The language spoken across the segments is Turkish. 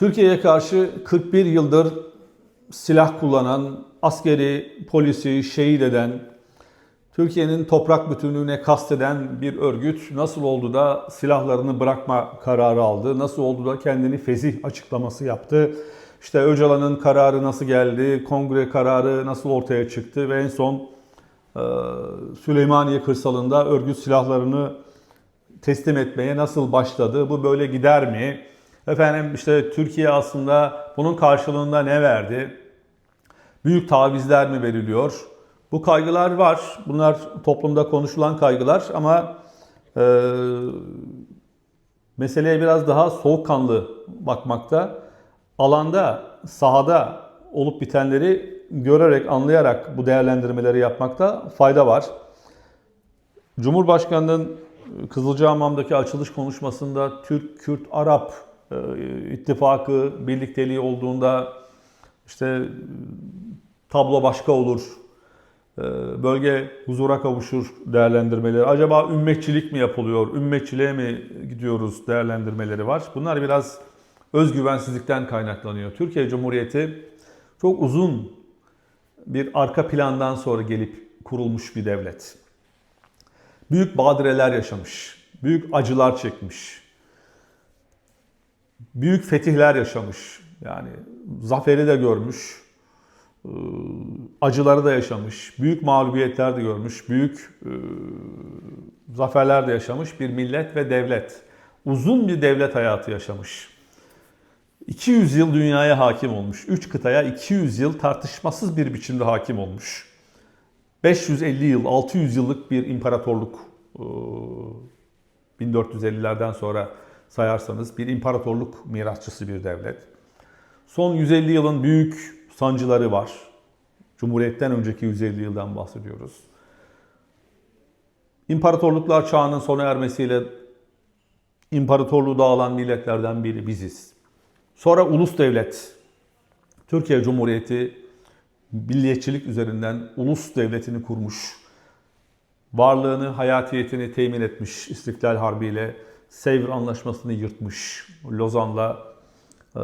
Türkiye'ye karşı 41 yıldır silah kullanan, askeri, polisi şehit eden, Türkiye'nin toprak bütünlüğüne kasteden bir örgüt nasıl oldu da silahlarını bırakma kararı aldı? Nasıl oldu da kendini fezih açıklaması yaptı? İşte Öcalan'ın kararı nasıl geldi? Kongre kararı nasıl ortaya çıktı? Ve en son e, Süleymaniye kırsalında örgüt silahlarını teslim etmeye nasıl başladı? Bu böyle gider mi? Efendim işte Türkiye aslında bunun karşılığında ne verdi? Büyük tavizler mi veriliyor? Bu kaygılar var. Bunlar toplumda konuşulan kaygılar ama e, meseleye biraz daha soğukkanlı bakmakta, alanda, sahada olup bitenleri görerek, anlayarak bu değerlendirmeleri yapmakta fayda var. Cumhurbaşkanının Kızılcahamam'daki açılış konuşmasında Türk, Kürt, Arap ittifakı, birlikteliği olduğunda işte tablo başka olur, e, bölge huzura kavuşur değerlendirmeleri. Acaba ümmetçilik mi yapılıyor, ümmetçiliğe mi gidiyoruz değerlendirmeleri var. Bunlar biraz özgüvensizlikten kaynaklanıyor. Türkiye Cumhuriyeti çok uzun bir arka plandan sonra gelip kurulmuş bir devlet. Büyük badireler yaşamış, büyük acılar çekmiş, büyük fetihler yaşamış. Yani zaferi de görmüş, e, acıları da yaşamış, büyük mağlubiyetler de görmüş, büyük e, zaferler de yaşamış bir millet ve devlet. Uzun bir devlet hayatı yaşamış. 200 yıl dünyaya hakim olmuş. 3 kıtaya 200 yıl tartışmasız bir biçimde hakim olmuş. 550 yıl, 600 yıllık bir imparatorluk. e, 1450'lerden sonra sayarsanız bir imparatorluk mirasçısı bir devlet. Son 150 yılın büyük sancıları var. Cumhuriyetten önceki 150 yıldan bahsediyoruz. İmparatorluklar çağının sona ermesiyle imparatorluğu dağılan milletlerden biri biziz. Sonra ulus devlet. Türkiye Cumhuriyeti milliyetçilik üzerinden ulus devletini kurmuş. Varlığını, hayatiyetini temin etmiş İstiklal Harbi ile Sevr Anlaşması'nı yırtmış. Lozan'la e,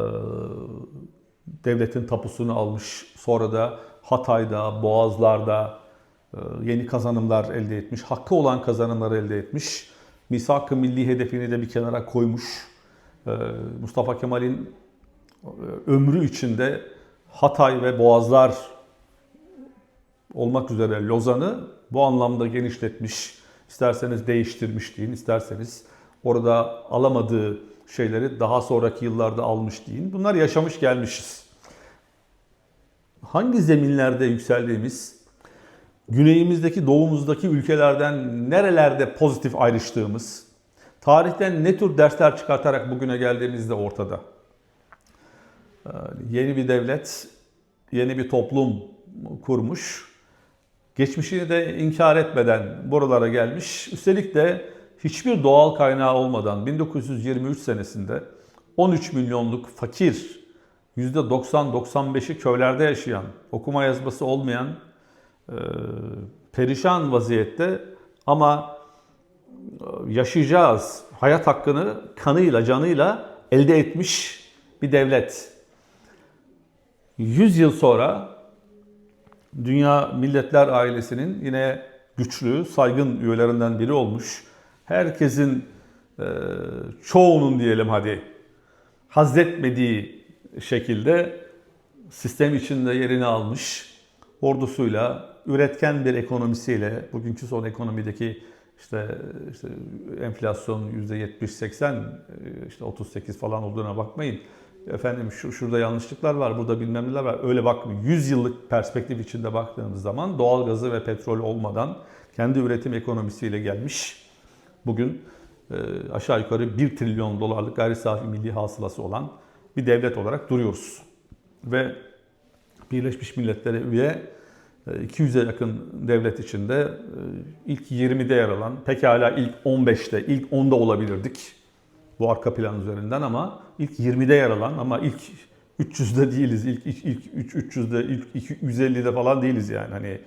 devletin tapusunu almış. Sonra da Hatay'da, Boğazlar'da e, yeni kazanımlar elde etmiş. Hakkı olan kazanımlar elde etmiş. Misak-ı milli hedefini de bir kenara koymuş. E, Mustafa Kemal'in e, ömrü içinde Hatay ve Boğazlar olmak üzere Lozan'ı bu anlamda genişletmiş. İsterseniz değiştirmiş deyin, isterseniz orada alamadığı şeyleri daha sonraki yıllarda almış deyin. Bunlar yaşamış gelmişiz. Hangi zeminlerde yükseldiğimiz, güneyimizdeki, doğumuzdaki ülkelerden nerelerde pozitif ayrıştığımız, tarihten ne tür dersler çıkartarak bugüne geldiğimizde ortada. Ee, Yeni bir devlet, yeni bir toplum kurmuş. Geçmişini de inkar etmeden buralara gelmiş. Üstelik de hiçbir doğal kaynağı olmadan 1923 senesinde 13 milyonluk fakir, %90-95'i köylerde yaşayan, okuma yazması olmayan, e, perişan vaziyette ama e, yaşayacağız hayat hakkını kanıyla, canıyla elde etmiş bir devlet. 100 yıl sonra Dünya Milletler ailesinin yine güçlü, saygın üyelerinden biri olmuş. Herkesin e, çoğunun diyelim hadi hazretmediği şekilde sistem içinde yerini almış ordusuyla, üretken bir ekonomisiyle, bugünkü son ekonomideki işte, işte enflasyon %70-80, işte 38 falan olduğuna bakmayın. Efendim şu şurada yanlışlıklar var, burada bilmem neler var. Öyle bakmayın. 100 yıllık perspektif içinde baktığımız zaman doğal gazı ve petrol olmadan kendi üretim ekonomisiyle gelmiş. Bugün e, aşağı yukarı 1 trilyon dolarlık gayri safi milli hasılası olan bir devlet olarak duruyoruz. Ve Birleşmiş Milletler'e üye 200'e yakın devlet içinde e, ilk 20'de yer alan, pekala ilk 15'te, ilk 10'da olabilirdik bu arka plan üzerinden ama ilk 20'de yer alan ama ilk 300'de değiliz. İlk ilk, ilk 300'de, ilk 150'de falan değiliz yani. Hani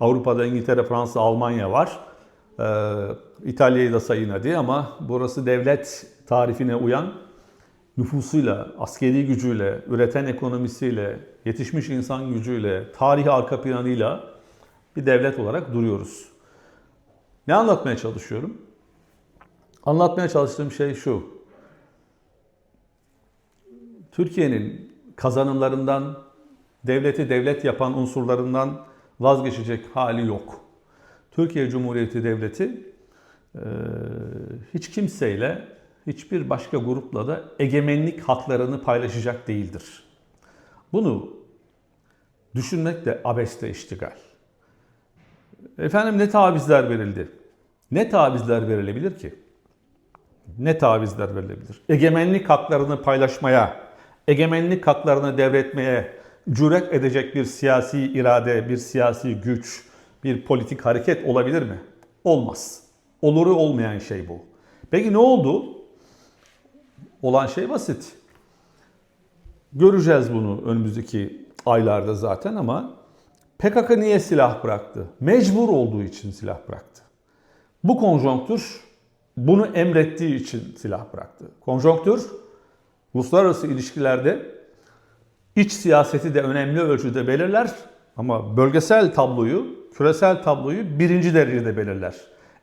Avrupa'da İngiltere, Fransa, Almanya var. Ee, İtalya'yı da sayın hadi ama burası devlet tarifine uyan nüfusuyla, askeri gücüyle, üreten ekonomisiyle, yetişmiş insan gücüyle, tarihi arka planıyla bir devlet olarak duruyoruz. Ne anlatmaya çalışıyorum? Anlatmaya çalıştığım şey şu. Türkiye'nin kazanımlarından, devleti devlet yapan unsurlarından vazgeçecek hali yok. Türkiye Cumhuriyeti Devleti e, hiç kimseyle, hiçbir başka grupla da egemenlik haklarını paylaşacak değildir. Bunu düşünmek de abeste iştigal. Efendim ne tavizler verildi? Ne tavizler verilebilir ki? Ne tavizler verilebilir? Egemenlik haklarını paylaşmaya, egemenlik haklarını devretmeye cüret edecek bir siyasi irade, bir siyasi güç, bir politik hareket olabilir mi? Olmaz. Oluru olmayan şey bu. Peki ne oldu? Olan şey basit. Göreceğiz bunu önümüzdeki aylarda zaten ama PKK niye silah bıraktı? Mecbur olduğu için silah bıraktı. Bu konjonktür bunu emrettiği için silah bıraktı. Konjonktür uluslararası ilişkilerde iç siyaseti de önemli ölçüde belirler ama bölgesel tabloyu, küresel tabloyu birinci derecede belirler.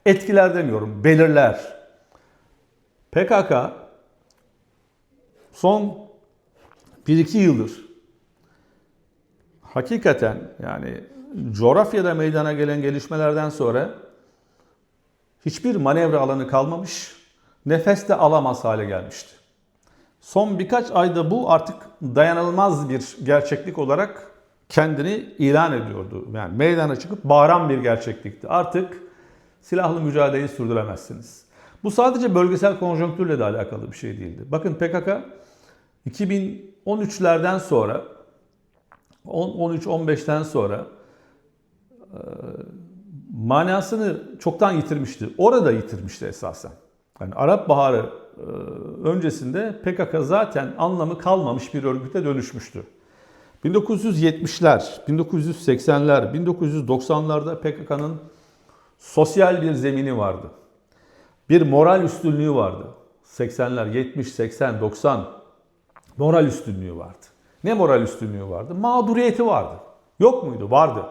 Etkiler demiyorum, belirler. PKK son 1-2 yıldır hakikaten yani coğrafyada meydana gelen gelişmelerden sonra hiçbir manevra alanı kalmamış, nefes de alamaz hale gelmişti. Son birkaç ayda bu artık dayanılmaz bir gerçeklik olarak kendini ilan ediyordu. Yani meydana çıkıp bağıran bir gerçeklikti. Artık silahlı mücadeleyi sürdüremezsiniz. Bu sadece bölgesel konjonktürle de alakalı bir şey değildi. Bakın PKK 2013'lerden sonra 13-15'ten sonra e, manasını çoktan yitirmişti. Orada yitirmişti esasen. Yani Arap Baharı e, öncesinde PKK zaten anlamı kalmamış bir örgüte dönüşmüştü. 1970'ler, 1980'ler, 1990'larda PKK'nın sosyal bir zemini vardı. Bir moral üstünlüğü vardı. 80'ler, 70, 80, 90 moral üstünlüğü vardı. Ne moral üstünlüğü vardı? Mağduriyeti vardı. Yok muydu? Vardı.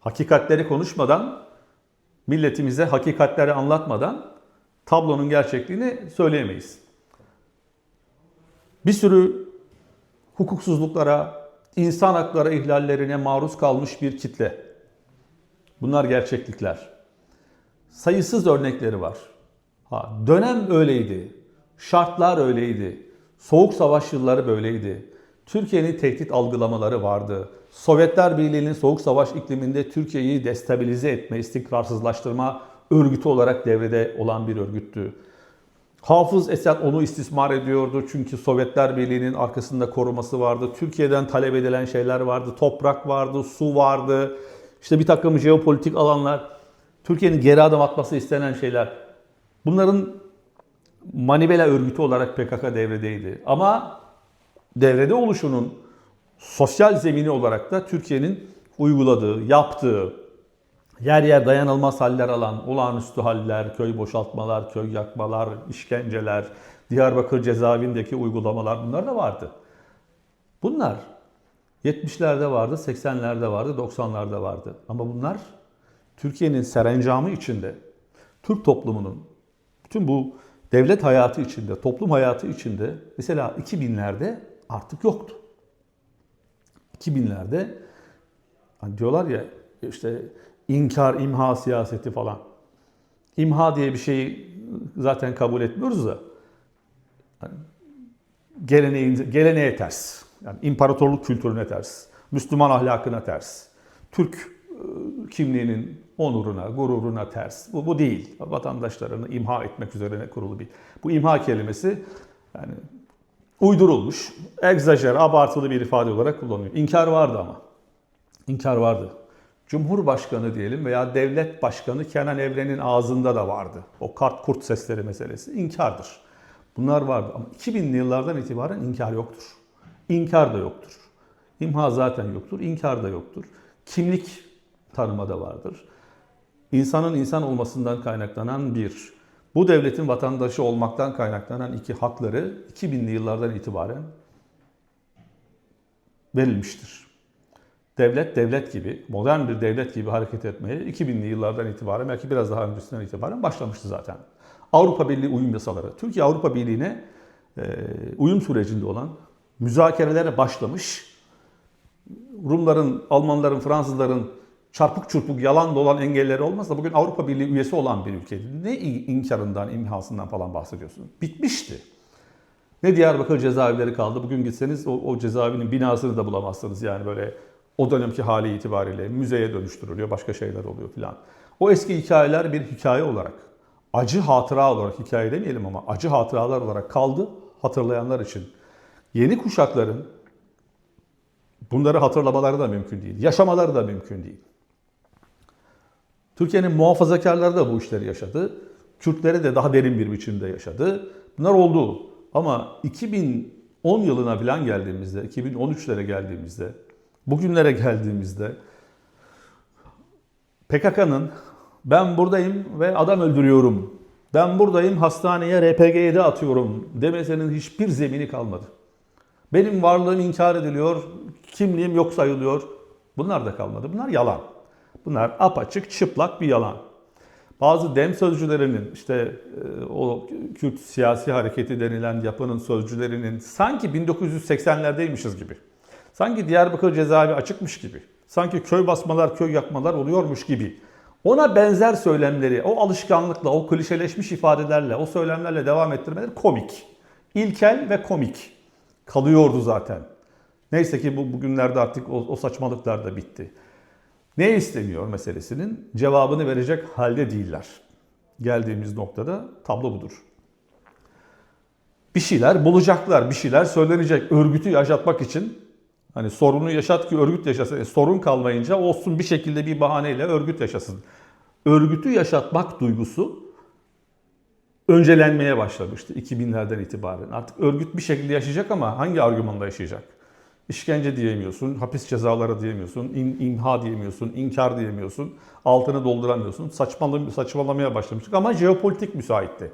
Hakikatleri konuşmadan, milletimize hakikatleri anlatmadan tablonun gerçekliğini söyleyemeyiz. Bir sürü hukuksuzluklara, insan hakları ihlallerine maruz kalmış bir kitle. Bunlar gerçeklikler. Sayısız örnekleri var. Ha, dönem öyleydi. Şartlar öyleydi. Soğuk savaş yılları böyleydi. Türkiye'nin tehdit algılamaları vardı. Sovyetler Birliği'nin soğuk savaş ikliminde Türkiye'yi destabilize etme, istikrarsızlaştırma örgütü olarak devrede olan bir örgüttü. Hafız Esad onu istismar ediyordu çünkü Sovyetler Birliği'nin arkasında koruması vardı. Türkiye'den talep edilen şeyler vardı. Toprak vardı, su vardı. İşte bir takım jeopolitik alanlar. Türkiye'nin geri adım atması istenen şeyler. Bunların manivela örgütü olarak PKK devredeydi. Ama devrede oluşunun sosyal zemini olarak da Türkiye'nin uyguladığı, yaptığı, yer yer dayanılmaz haller alan, olağanüstü haller, köy boşaltmalar, köy yakmalar, işkenceler, Diyarbakır cezaevindeki uygulamalar bunlar da vardı. Bunlar 70'lerde vardı, 80'lerde vardı, 90'larda vardı. Ama bunlar Türkiye'nin serencamı içinde, Türk toplumunun bütün bu devlet hayatı içinde, toplum hayatı içinde mesela 2000'lerde artık yoktu. 2000'lerde hani diyorlar ya işte inkar, imha siyaseti falan. İmha diye bir şeyi zaten kabul etmiyoruz da geleneğin, geleneğe ters. Yani imparatorluk kültürüne ters. Müslüman ahlakına ters. Türk e, kimliğinin onuruna, gururuna ters. Bu, bu değil. Vatandaşlarını imha etmek üzerine kurulu bir. Bu imha kelimesi yani uydurulmuş, egzajer, abartılı bir ifade olarak kullanılıyor. İnkar vardı ama. İnkar vardı. Cumhurbaşkanı diyelim veya devlet başkanı Kenan Evren'in ağzında da vardı. O kart kurt sesleri meselesi inkardır. Bunlar vardı ama 2000'li yıllardan itibaren inkar yoktur. İnkar da yoktur. İmha zaten yoktur, inkar da yoktur. Kimlik tanımada vardır. İnsanın insan olmasından kaynaklanan bir bu devletin vatandaşı olmaktan kaynaklanan iki hakları 2000'li yıllardan itibaren verilmiştir. Devlet devlet gibi, modern bir devlet gibi hareket etmeye 2000'li yıllardan itibaren belki biraz daha öncesinden itibaren başlamıştı zaten. Avrupa Birliği uyum yasaları. Türkiye Avrupa Birliği'ne e, uyum sürecinde olan müzakerelere başlamış. Rumların, Almanların, Fransızların çarpık çırpık yalan dolan engelleri olmazsa bugün Avrupa Birliği üyesi olan bir ülkeydi. Ne inkarından, imhasından falan bahsediyorsunuz? Bitmişti. Ne Diyarbakır cezaevleri kaldı. Bugün gitseniz o, o cezaevinin binasını da bulamazsınız. Yani böyle o dönemki hali itibariyle müzeye dönüştürülüyor, başka şeyler oluyor filan. O eski hikayeler bir hikaye olarak, acı hatıra olarak, hikaye demeyelim ama acı hatıralar olarak kaldı hatırlayanlar için. Yeni kuşakların bunları hatırlamaları da mümkün değil, yaşamaları da mümkün değil. Türkiye'nin muhafazakarları da bu işleri yaşadı. Kürtleri de daha derin bir biçimde yaşadı. Bunlar oldu. Ama 2010 yılına falan geldiğimizde, 2013'lere geldiğimizde, bugünlere geldiğimizde PKK'nın ben buradayım ve adam öldürüyorum, ben buradayım hastaneye RPG-7 atıyorum demesinin hiçbir zemini kalmadı. Benim varlığım inkar ediliyor, kimliğim yok sayılıyor. Bunlar da kalmadı. Bunlar yalan. Bunlar apaçık, çıplak bir yalan. Bazı dem sözcülerinin işte e, o Kürt siyasi hareketi denilen yapının sözcülerinin sanki 1980'lerdeymişiz gibi. Sanki Diyarbakır cezaevi açıkmış gibi. Sanki köy basmalar, köy yakmalar oluyormuş gibi. Ona benzer söylemleri, o alışkanlıkla, o klişeleşmiş ifadelerle, o söylemlerle devam ettirmeleri komik. İlkel ve komik. Kalıyordu zaten. Neyse ki bu bugünlerde artık o, o saçmalıklar da bitti. Ne isteniyor meselesinin cevabını verecek halde değiller. Geldiğimiz noktada tablo budur. Bir şeyler bulacaklar, bir şeyler söylenecek. Örgütü yaşatmak için hani sorunu yaşat ki örgüt yaşasın. E, sorun kalmayınca olsun bir şekilde bir bahaneyle örgüt yaşasın. Örgütü yaşatmak duygusu öncelenmeye başlamıştı 2000'lerden itibaren. Artık örgüt bir şekilde yaşayacak ama hangi argümanla yaşayacak? İşkence diyemiyorsun, hapis cezaları diyemiyorsun, in, imha diyemiyorsun, inkar diyemiyorsun, altını dolduramıyorsun. Saçmalam saçmalamaya başlamıştık ama jeopolitik müsaitti.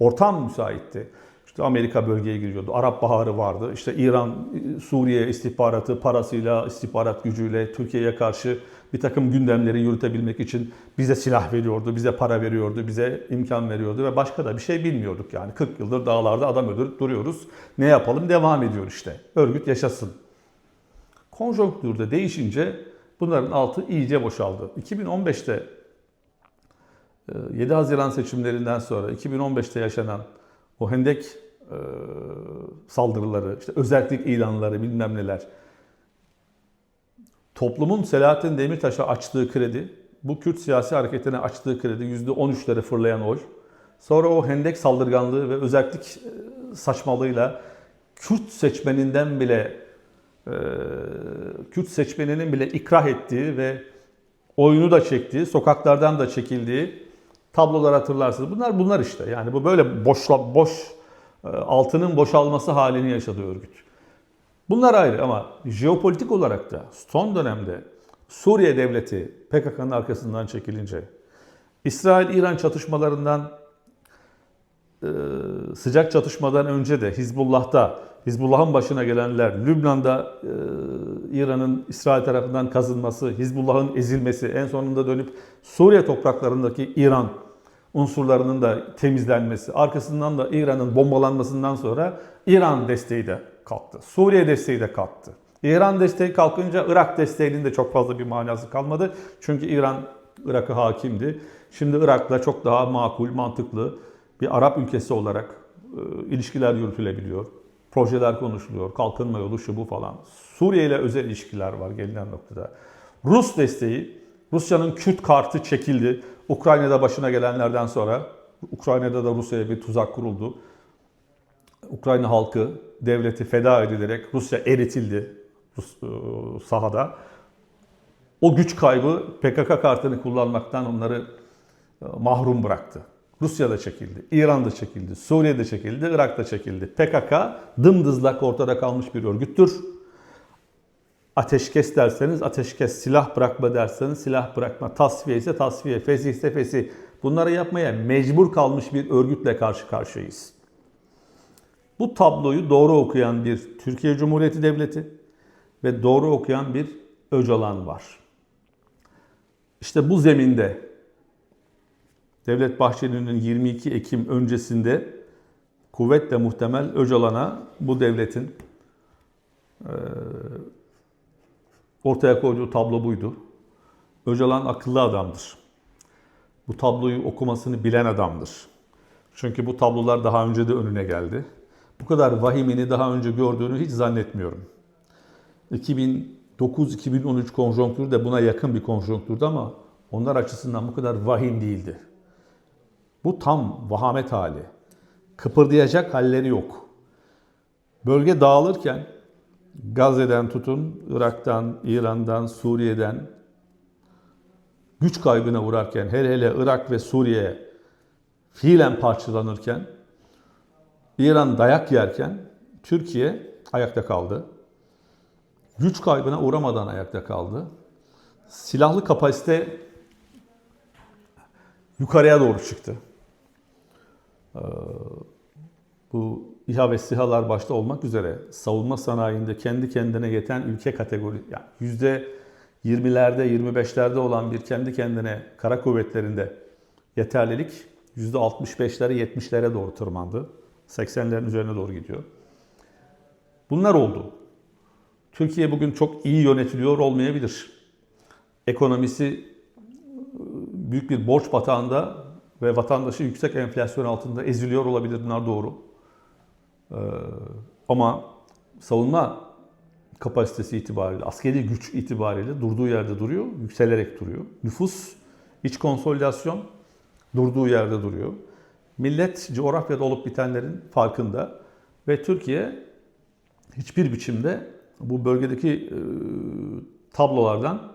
Ortam müsaitti. İşte Amerika bölgeye giriyordu. Arap Baharı vardı. İşte İran, Suriye istihbaratı parasıyla, istihbarat gücüyle Türkiye'ye karşı bir takım gündemleri yürütebilmek için bize silah veriyordu, bize para veriyordu, bize imkan veriyordu ve başka da bir şey bilmiyorduk yani. 40 yıldır dağlarda adam öldürüp duruyoruz. Ne yapalım? Devam ediyor işte. Örgüt yaşasın. Konjonktürde değişince bunların altı iyice boşaldı. 2015'te 7 Haziran seçimlerinden sonra 2015'te yaşanan o hendek saldırıları, işte özellik ilanları bilmem neler. Toplumun Selahattin Demirtaş'a açtığı kredi, bu Kürt siyasi hareketine açtığı kredi %13'lere fırlayan oy. Sonra o hendek saldırganlığı ve özellik saçmalığıyla Kürt seçmeninden bile e, Kürt seçmeninin bile ikrah ettiği ve oyunu da çektiği, sokaklardan da çekildiği tablolar hatırlarsınız. Bunlar bunlar işte. Yani bu böyle boşla boş e, altının boşalması halini yaşadı örgüt. Bunlar ayrı ama jeopolitik olarak da son dönemde Suriye devleti PKK'nın arkasından çekilince, İsrail-İran çatışmalarından e, sıcak çatışmadan önce de Hizbullah'ta Hizbullah'ın başına gelenler, Lübnan'da e, İran'ın İsrail tarafından kazınması, Hizbullah'ın ezilmesi, en sonunda dönüp Suriye topraklarındaki İran unsurlarının da temizlenmesi, arkasından da İran'ın bombalanmasından sonra İran desteği de kalktı. Suriye desteği de kalktı. İran desteği kalkınca Irak desteğinin de çok fazla bir manası kalmadı. Çünkü İran Irak'ı hakimdi. Şimdi Irak'la çok daha makul, mantıklı bir Arap ülkesi olarak e, ilişkiler yürütülebiliyor projeler konuşuluyor. Kalkınma yolu şu bu falan. Suriye ile özel ilişkiler var gelinen noktada. Rus desteği, Rusya'nın Kürt kartı çekildi. Ukrayna'da başına gelenlerden sonra Ukrayna'da da Rusya'ya bir tuzak kuruldu. Ukrayna halkı, devleti feda edilerek Rusya eritildi Rus, e, sahada. O güç kaybı PKK kartını kullanmaktan onları e, mahrum bıraktı. Rusya'da çekildi, İran'da çekildi, Suriye'de çekildi, Irak'ta çekildi. PKK dımdızlak ortada kalmış bir örgüttür. Ateşkes derseniz ateşkes, silah bırakma derseniz silah bırakma, tasfiye ise tasfiye, fesih ise fesih. bunları yapmaya mecbur kalmış bir örgütle karşı karşıyayız. Bu tabloyu doğru okuyan bir Türkiye Cumhuriyeti Devleti ve doğru okuyan bir Öcalan var. İşte bu zeminde Devlet Bahçeli'nin 22 Ekim öncesinde kuvvetle muhtemel Öcalan'a bu devletin e, ortaya koyduğu tablo buydu. Öcalan akıllı adamdır. Bu tabloyu okumasını bilen adamdır. Çünkü bu tablolar daha önce de önüne geldi. Bu kadar vahimini daha önce gördüğünü hiç zannetmiyorum. 2009-2013 konjonktürü de buna yakın bir konjonktürdü ama onlar açısından bu kadar vahim değildi. Bu tam vahamet hali. Kıpırdayacak halleri yok. Bölge dağılırken Gazze'den tutun, Irak'tan, İran'dan, Suriye'den güç kaybına uğrarken, hele hele Irak ve Suriye fiilen parçalanırken, İran dayak yerken Türkiye ayakta kaldı. Güç kaybına uğramadan ayakta kaldı. Silahlı kapasite yukarıya doğru çıktı. Ee, bu İHA ve SİHA'lar başta olmak üzere savunma sanayinde kendi kendine yeten ülke kategori, yani yüzde 20'lerde 25'lerde olan bir kendi kendine kara kuvvetlerinde yeterlilik yüzde 65'lere 70'lere doğru tırmandı. 80'lerin üzerine doğru gidiyor. Bunlar oldu. Türkiye bugün çok iyi yönetiliyor olmayabilir. Ekonomisi büyük bir borç batağında ve vatandaşı yüksek enflasyon altında eziliyor olabilir. Bunlar doğru. Ee, ama savunma kapasitesi itibariyle, askeri güç itibariyle durduğu yerde duruyor, yükselerek duruyor. Nüfus, iç konsolidasyon durduğu yerde duruyor. Millet coğrafyada olup bitenlerin farkında ve Türkiye hiçbir biçimde bu bölgedeki e, tablolardan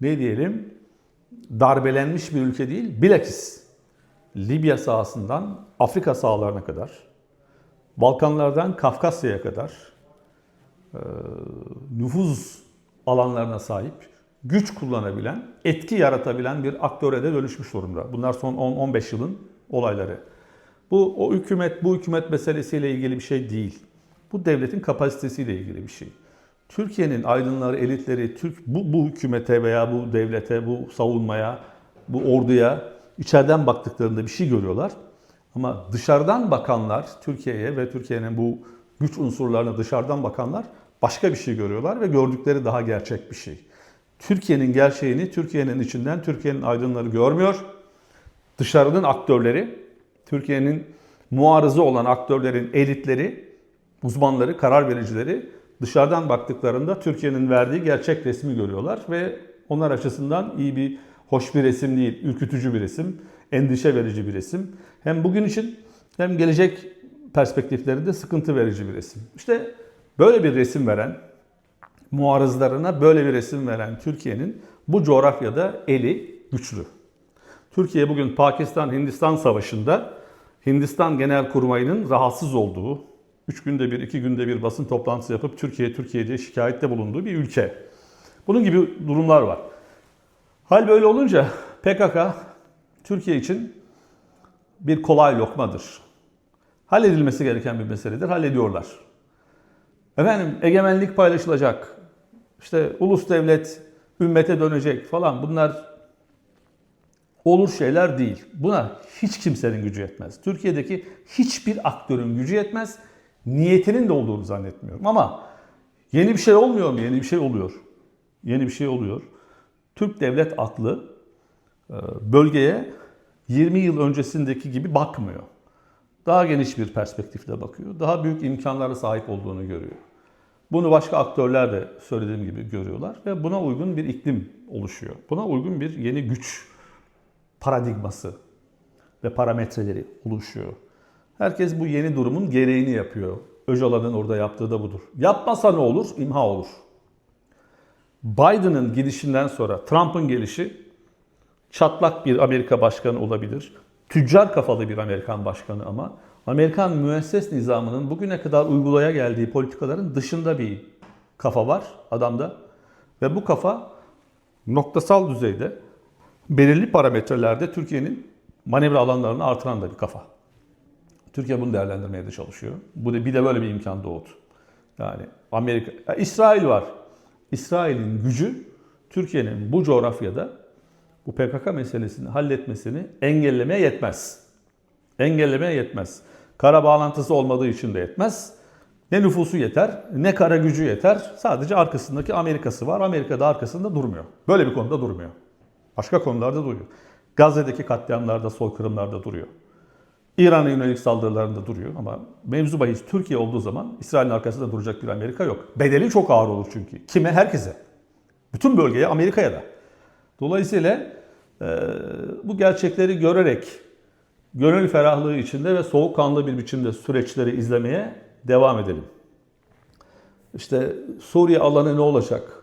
ne diyelim darbelenmiş bir ülke değil. Bilakis Libya sahasından Afrika sahalarına kadar, Balkanlardan Kafkasya'ya kadar e, nüfuz alanlarına sahip, güç kullanabilen, etki yaratabilen bir aktöre de dönüşmüş durumda. Bunlar son 10-15 yılın olayları. Bu o hükümet, bu hükümet meselesiyle ilgili bir şey değil. Bu devletin kapasitesiyle ilgili bir şey. Türkiye'nin aydınları, elitleri Türk bu, bu hükümete veya bu devlete, bu savunmaya, bu orduya içeriden baktıklarında bir şey görüyorlar. Ama dışarıdan bakanlar Türkiye'ye ve Türkiye'nin bu güç unsurlarına dışarıdan bakanlar başka bir şey görüyorlar ve gördükleri daha gerçek bir şey. Türkiye'nin gerçeğini Türkiye'nin içinden Türkiye'nin aydınları görmüyor. Dışarının aktörleri, Türkiye'nin muarızı olan aktörlerin elitleri, uzmanları, karar vericileri dışarıdan baktıklarında Türkiye'nin verdiği gerçek resmi görüyorlar ve onlar açısından iyi bir, hoş bir resim değil, ürkütücü bir resim, endişe verici bir resim. Hem bugün için hem gelecek perspektiflerinde sıkıntı verici bir resim. İşte böyle bir resim veren, muarızlarına böyle bir resim veren Türkiye'nin bu coğrafyada eli güçlü. Türkiye bugün Pakistan-Hindistan savaşında Hindistan Genel Kurmayı'nın rahatsız olduğu, 3 günde bir, 2 günde bir basın toplantısı yapıp Türkiye, Türkiye diye şikayette bulunduğu bir ülke. Bunun gibi durumlar var. Hal böyle olunca PKK Türkiye için bir kolay lokmadır. Halledilmesi gereken bir meseledir. Hallediyorlar. Efendim egemenlik paylaşılacak. İşte ulus devlet ümmete dönecek falan bunlar olur şeyler değil. Buna hiç kimsenin gücü yetmez. Türkiye'deki hiçbir aktörün gücü yetmez. Niyetinin de olduğunu zannetmiyorum. Ama yeni bir şey olmuyor mu? Yeni bir şey oluyor. Yeni bir şey oluyor. Türk devlet aklı e, bölgeye 20 yıl öncesindeki gibi bakmıyor. Daha geniş bir perspektifle bakıyor. Daha büyük imkanlara sahip olduğunu görüyor. Bunu başka aktörler de söylediğim gibi görüyorlar ve buna uygun bir iklim oluşuyor. Buna uygun bir yeni güç paradigması ve parametreleri oluşuyor. Herkes bu yeni durumun gereğini yapıyor. Öcalan'ın orada yaptığı da budur. Yapmasa ne olur? İmha olur. Biden'ın gidişinden sonra Trump'ın gelişi çatlak bir Amerika başkanı olabilir. Tüccar kafalı bir Amerikan başkanı ama Amerikan müesses nizamının bugüne kadar uygulaya geldiği politikaların dışında bir kafa var adamda. Ve bu kafa noktasal düzeyde belirli parametrelerde Türkiye'nin manevra alanlarını artıran da bir kafa. Türkiye bunu değerlendirmeye de çalışıyor. Bu da bir de böyle bir imkan doğdu. Yani Amerika, ya İsrail var. İsrail'in gücü Türkiye'nin bu coğrafyada bu PKK meselesini halletmesini engellemeye yetmez. Engellemeye yetmez. Kara bağlantısı olmadığı için de yetmez. Ne nüfusu yeter, ne kara gücü yeter. Sadece arkasındaki Amerika'sı var. Amerika da arkasında durmuyor. Böyle bir konuda durmuyor. Başka konularda duruyor. Gazze'deki katliamlarda, soykırımlarda duruyor. İran'a yönelik saldırılarında duruyor ama mevzu bahis Türkiye olduğu zaman İsrail'in arkasında duracak bir Amerika yok. Bedeli çok ağır olur çünkü. Kime? Herkese. Bütün bölgeye, Amerika'ya da. Dolayısıyla e, bu gerçekleri görerek gönül ferahlığı içinde ve soğukkanlı bir biçimde süreçleri izlemeye devam edelim. İşte Suriye alanı ne olacak?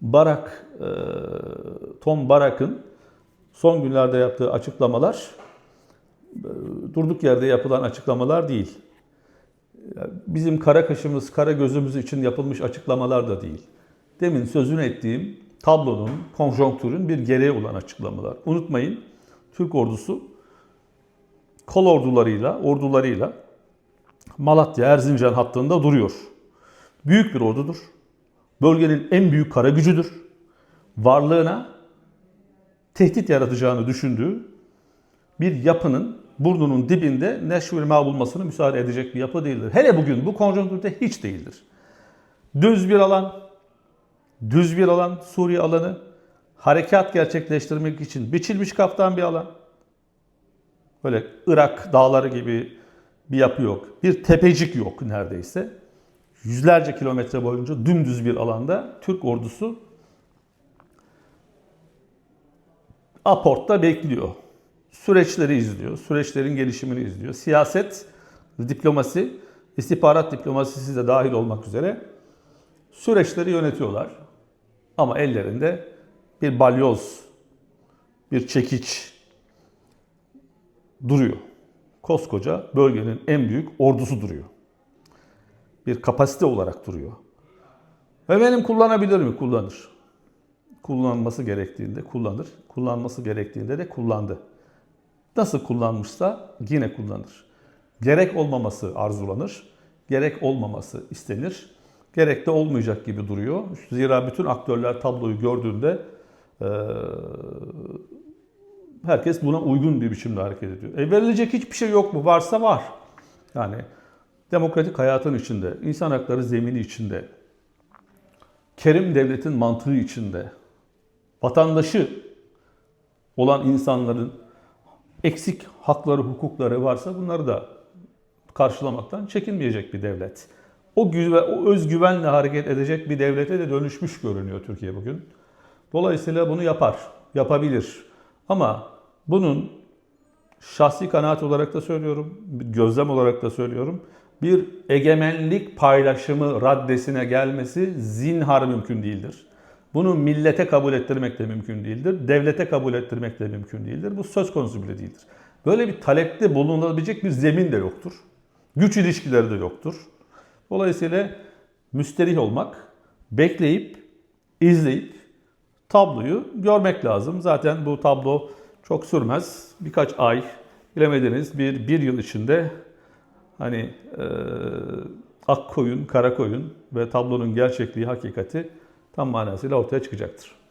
Barak, e, Tom Barak'ın son günlerde yaptığı açıklamalar durduk yerde yapılan açıklamalar değil. Bizim kara kaşımız, kara gözümüz için yapılmış açıklamalar da değil. Demin sözünü ettiğim tablonun, konjonktürün bir gereği olan açıklamalar. Unutmayın, Türk ordusu kol ordularıyla, ordularıyla Malatya, Erzincan hattında duruyor. Büyük bir ordudur. Bölgenin en büyük kara gücüdür. Varlığına tehdit yaratacağını düşündüğü bir yapının burnunun dibinde neşvül bulmasını müsaade edecek bir yapı değildir. Hele bugün bu konjonktürde hiç değildir. Düz bir alan, düz bir alan Suriye alanı, harekat gerçekleştirmek için biçilmiş kaftan bir alan. Böyle Irak dağları gibi bir yapı yok. Bir tepecik yok neredeyse. Yüzlerce kilometre boyunca dümdüz bir alanda Türk ordusu aportta bekliyor. Süreçleri izliyor, süreçlerin gelişimini izliyor. Siyaset, diplomasi, istihbarat diplomasisi de dahil olmak üzere süreçleri yönetiyorlar. Ama ellerinde bir balyoz, bir çekiç duruyor. Koskoca bölgenin en büyük ordusu duruyor. Bir kapasite olarak duruyor. Ve benim kullanabilir mi? Kullanır. Kullanması gerektiğinde kullanır. Kullanması gerektiğinde de kullandı. Nasıl kullanmışsa yine kullanır. Gerek olmaması arzulanır. Gerek olmaması istenir. Gerek de olmayacak gibi duruyor. Zira bütün aktörler tabloyu gördüğünde herkes buna uygun bir biçimde hareket ediyor. E verilecek hiçbir şey yok mu? Varsa var. Yani demokratik hayatın içinde, insan hakları zemini içinde, kerim devletin mantığı içinde, vatandaşı olan insanların eksik hakları, hukukları varsa bunları da karşılamaktan çekinmeyecek bir devlet. O, güve, o özgüvenle hareket edecek bir devlete de dönüşmüş görünüyor Türkiye bugün. Dolayısıyla bunu yapar, yapabilir. Ama bunun şahsi kanaat olarak da söylüyorum, gözlem olarak da söylüyorum. Bir egemenlik paylaşımı raddesine gelmesi zinhar mümkün değildir. Bunu millete kabul ettirmek de mümkün değildir. Devlete kabul ettirmek de mümkün değildir. Bu söz konusu bile değildir. Böyle bir talepte bulunabilecek bir zemin de yoktur. Güç ilişkileri de yoktur. Dolayısıyla müsterih olmak, bekleyip, izleyip tabloyu görmek lazım. Zaten bu tablo çok sürmez. Birkaç ay, bilemediniz bir, bir yıl içinde hani e, ak koyun, kara koyun ve tablonun gerçekliği, hakikati tam manasıyla ortaya çıkacaktır.